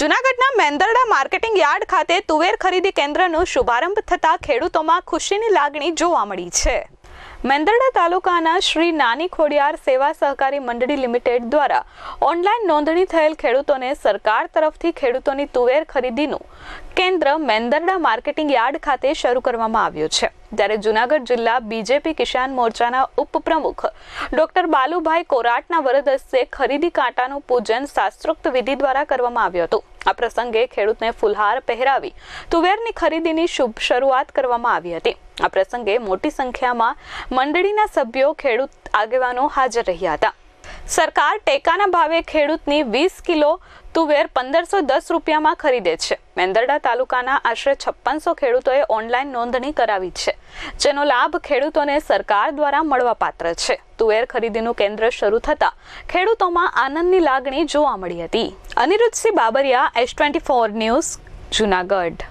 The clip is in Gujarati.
જૂનાગઢના મેંદરડા માર્કેટિંગ યાર્ડ ખાતે તુવેર ખરીદી કેન્દ્રનો શુભારંભ થતાં ખેડૂતોમાં ખુશીની લાગણી જોવા મળી છે. મેંદરડા તાલુકાના શ્રી નાની ખોડિયાર સેવા સહકારી મંડળી લિમિટેડ દ્વારા ઓનલાઈન નોંધણી થયેલ ખેડૂતોને સરકાર તરફથી ખેડૂતોની તુવેર ખરીદીનું કેન્દ્ર મેંદરડા માર્કેટિંગ યાર્ડ ખાતે શરૂ કરવામાં આવ્યું છે. ત્યારે જૂનાગઢ જિલ્લા બીજેપી કિસાન મોરચાના ઉપપ્રમુખ ડોક્ટર બાલુભાઈ કોરાટના વરદ ખરીદી કાંટાનું પૂજન શાસ્ત્રોક્ત વિધિ દ્વારા કરવામાં આવ્યું હતું. આ પ્રસંગે ખેડૂતને ફુલહાર પહેરાવી તુવેરની ખરીદીની શુભ શરૂઆત કરવામાં આવી હતી. આ પ્રસંગે મોટી સંખ્યામાં મંડળીના સભ્યો ખેડૂત આગેવાનો હાજર રહ્યા હતા. સરકાર ટેકાના ભાવે ખેડૂતની વીસ કિલો તુવેર પંદરસો દસ રૂપિયામાં ખરીદે છે. મેંદરડા તાલુકાના આશરે છપ્પનસો ખેડૂતોએ ઓનલાઈન નોંધણી કરાવી છે, જેનો લાભ ખેડૂતોને સરકાર દ્વારા મળવાપાત્ર છે. તુવેર ખરીદીનું કેન્દ્ર શરૂ થતાં ખેડૂતોમાં આનંદની લાગણી જોવા મળી હતી. Anirudhsinh Babariya, S twenty four news, Junagadh.